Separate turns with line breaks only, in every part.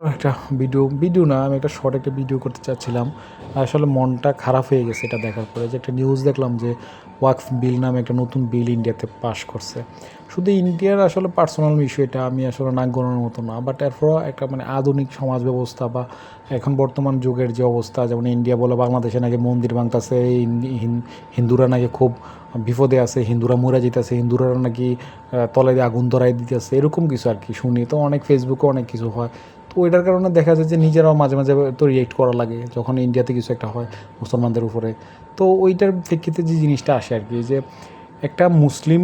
একটা video video না, আমি একটা শর্ট একটা ভিডিও করতে চাচ্ছিলাম। আসলে মনটা খারাপ হয়ে গেছে এটা দেখার পরে। যে একটা নিউজ দেখলাম যে ওয়াকফ বিল নামে একটা নতুন বিল ইন্ডিয়াতে পাশ করছে। শুধু ইন্ডিয়ার আসলে পার্সোনাল ইস্যু এটা, আমি আসলে নাক গণানোর মতো না। বাট এরপরও একটা মানে আধুনিক সমাজ ব্যবস্থা বা এখন বর্তমান যুগের যে অবস্থা, যেমন ইন্ডিয়া বলে বাংলাদেশে নাকি মন্দির ভাঙতেছে হিন্দুরা নাকি খুব বিপদে আছে, হিন্দুরা মরে যেতেছে, হিন্দুরা নাকি তলে আগুন ধরাই দিতেছে, এরকম কিছু আর কি। শুনি তো অনেক ফেসবুকে অনেক কিছু হয়। তো ওইটার কারণে দেখা যায় যে নিজেরাও মাঝে মাঝে তো রিয়েক্ট করা লাগে, যখন ইন্ডিয়াতে কিছু একটা হয়, মুসলমানদের উপরে। তো ওইটার প্রেক্ষিতে যে জিনিসটা আসে আর কি, যে একটা মুসলিম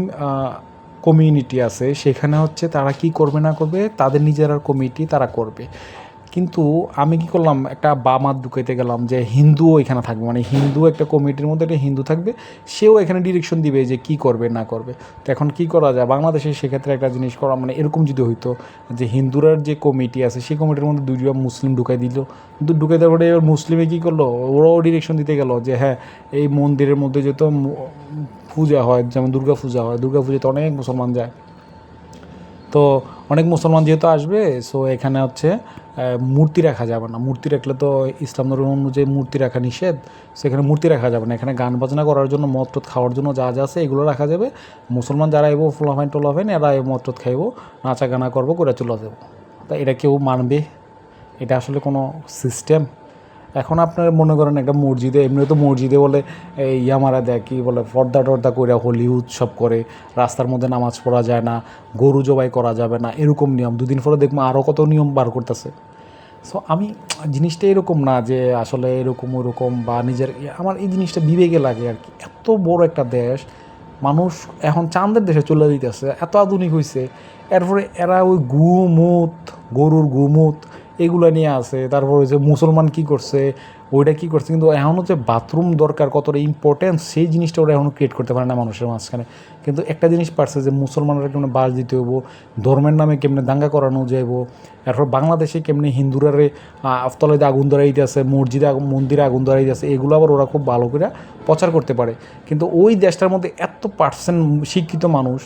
কমিউনিটি আছে, সেখানে হচ্ছে তারা কি করবে না করবে, তাদের নিজেরা কমিটি তারা করবে। কিন্তু আমি কি করলাম, একটা বামাত ঢুকাইতে গেলাম যে হিন্দুও এখানে থাকবে। মানে হিন্দু একটা কমিটির মধ্যে একটা হিন্দু থাকবে, সেও এখানে ডিরেকশন দিবে যে কি করবে, না করবে। তো এখন কি করা যায়? বাংলাদেশে সেক্ষেত্রে একটা জিনিস করা মানে এরকম যদি হইতো যে হিন্দুরার যে কমিটি আছে, সেই কমিটির মধ্যে দুইটা মুসলিম ঢুকাই দিল। কিন্তু ঢুকাই দেওয়ার পরে এবার মুসলিমে কী করল? ওরাও ডিরেকশন দিতে গেল যে হ্যাঁ এই মন্দিরের মধ্যে মু- পূজা হয়, যেমন দুর্গা পূজা হয় দুর্গা পুজোতে অনেক মুসলমান যায়। তো অনেক মুসলমান যেহেতু আসবে সো এখানে হচ্ছে মূর্তি রাখা যাবে না। মূর্তি রাখলে তো ইসলাম ধর্ম অনুযায়ী মূর্তি রাখা নিষেধ সেখানে মূর্তি রাখা যাবে না। এখানে গান বাজনা করার জন্য, মদ টদ খাওয়ার জন্য যা যা আছে এগুলো রাখা যাবে। মুসলমান যারা এবো ফোলাফাইন টোলাফাইন এরা এই মদ টদ খাইবো নাচা গানা করব, করে চলে যাব। তা এটা কেউ মানবে? এটা আসলে কোনো সিস্টেম এখন আপনার মনে করেন একটা মসজিদে এমনি তো মসজিদে বলে, এই ইয়ামারা দেয়, কি বলে, পর্দা টর্দা করে হোলি উৎসব করে, রাস্তার মধ্যে নামাজ পড়া যায় না, গরু জবাই করা যাবে না, এরকম নিয়ম। দুদিন পরে দেখব আরও কত নিয়ম বার করতেছে। সো আমি জিনিসটা এরকম না যে আসলে এরকম ওরকম বা নিজের, আমার এই জিনিসটা বিবেকে লাগে আর কি। এত বড় একটা দেশ, মানুষ এখন চাঁদের দেশে চলে দিতেছে এত আধুনিক হয়েছে এরপরে এরা ওই গুমুত, গরুর গুমুত এগুলো নিয়ে আছে, তারপর ওই যে মুসলমান কি করছে, ওইটা কি করছে, কিন্তু এখনও যে বাথরুম দরকার কতটা ইম্পর্টেন্স সেই জিনিসটা ওরা এখনও ক্রিয়েট করতে পারে না মানুষের মাঝখানে। কিন্তু একটা জিনিস পারছে যে মুসলমানরা কেমনে বাস দিতে হইব, ধর্মের নামে কেমনে দাঙ্গা করানো যাইব, এরপর বাংলাদেশে কেমনে হিন্দুরারে আফতলাতে আগুন ধরাইতে আছে, মসজিদে মন্দিরে আগুন ধরাইতে আছে, এগুলো আবার ওরা খুব ভালো করে প্রচার করতে পারে। কিন্তু ওই দেশটার মধ্যে এত পার্সেন্ট শিক্ষিত মানুষ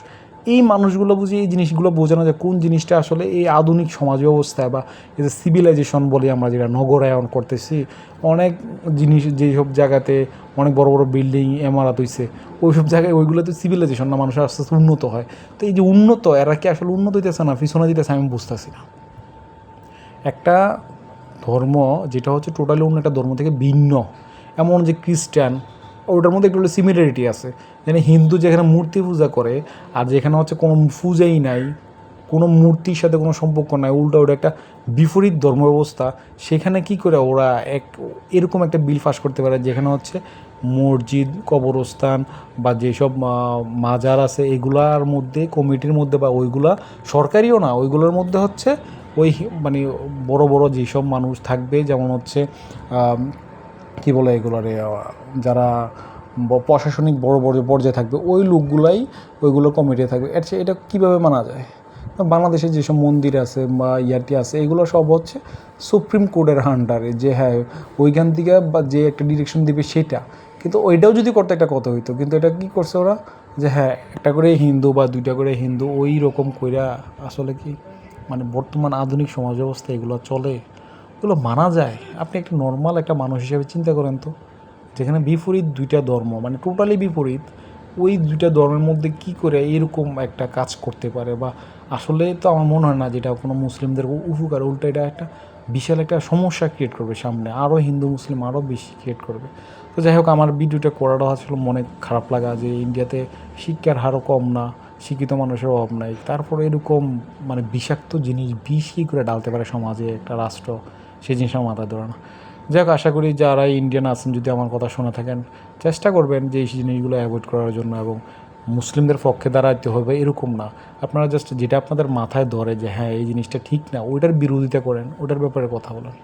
এই মানুষগুলো বুঝি এই জিনিসগুলো বোঝানো যায় কোন জিনিসটা আসলে এই আধুনিক সমাজ ব্যবস্থায় বা এই যে সিভিলাইজেশন বলি আমরা যেটা নগরায়ন করতেছি, অনেক জিনিস যেসব জায়গাতে অনেক বড় বড় বিল্ডিং এমারাত হইছে, ওইসব জায়গায় ওইগুলোতে সিভিলাইজেশন না মানুষ আস্তে আস্তে উন্নত হয়। তো এই যে উন্নত, এরা কি আসলে উন্নত হইতেছে না, পিছনে দিতেছে আমি বুঝতেছি না। একটা ধর্ম যেটা হচ্ছে টোটালি অন্য একটা ধর্ম থেকে ভিন্ন। এমন যে খ্রিস্টান ওটার মধ্যে একটু সিমিলারিটি আছে। যেন হিন্দু যেখানে মূর্তি পূজা করে, আর যেখানে হচ্ছে কোনো পূজাই নাই, কোনো মূর্তির সাথে কোনো সম্পর্ক নাই, উল্টা ওটা একটা বিপরীত ধর্ম ব্যবস্থা সেখানে কি করে ওরা এক, এরকম একটা বিল পাস করতে পারে, যেখানে হচ্ছে মসজিদ, কবরস্থান বা যেসব মাজার আছে, এগুলার মধ্যে, কমিটির মধ্যে বা ওইগুলা সরকারিও না, ওইগুলোর মধ্যে হচ্ছে ওই মানে বড় বড় যেসব মানুষ থাকবে, যেমন হচ্ছে কি বলে এগুলারে যারা প্রশাসনিক বড় বড় পর্যায়ে থাকবে, ওই লোকগুলাই ওইগুলো কমিটি থাকবে। এর চেয়ে এটা কীভাবে মানা যায়? বাংলাদেশে যেসব মন্দির আছে বা ইয়াটি আছে, এগুলো সব হচ্ছে সুপ্রিম কোর্টের আন্ডারে যে হ্যাঁ ওইখান থেকে বা যে একটা ডিরেকশন দিবে সেটা। কিন্তু ওইটাও যদি করতে একটা কথা হইতো, কিন্তু এটা কি করছে ওরা? যে হ্যাঁ একটা করে হিন্দু বা দুইটা করে হিন্দু ওই রকম কইরা আসলে কি মানে বর্তমান আধুনিক সমাজ ব্যবস্থা এগুলো চলে? এগুলো মানা যায়। আপনি একটা নর্মাল একটা মানুষ হিসেবে চিন্তা করেন তো, যেখানে বিপরীত দুইটা ধর্ম মানে টোটালি বিপরীত, ওই দুইটা ধর্মের মধ্যে কি করে এরকম একটা কাজ করতে পারে? বা আসলে তো আমার মনে হয় না যেটা কোনো মুসলিমদের উপকার, উল্টো এটা একটা বিশাল একটা সমস্যা ক্রিয়েট করবে সামনে। আরও হিন্দু, মুসলিম আরও বেশি ক্রিয়েট করবে। তো যাই হোক, আমার ভিডিওটা করাটা আসলে মনে খারাপ লাগা যে ইন্ডিয়াতে শিক্ষার হারও কম না, শিক্ষিত মানুষের অভাব নাই। তারপরে এরকম মানে বিষাক্ত জিনিস বিষ কী করে ডালতে পারে সমাজে একটা রাষ্ট্র। সেই জিনিস আমার মাথায় ধরে না যাই হোক আশা করি যারা ইন্ডিয়ান আছেন যদি আমার কথা শোনা থাকেন, চেষ্টা করবেন যে এই জিনিসগুলো অ্যাভয়েড করার জন্য এবং মুসলিমদের পক্ষে দাঁড়াইতে হবে এরকম না। আপনারা জাস্ট যেটা আপনাদের মাথায় ধরে যে হ্যাঁ এই জিনিসটা ঠিক না, ওইটার বিরোধিতা করেন, ওইটার ব্যাপারে কথা বলেন।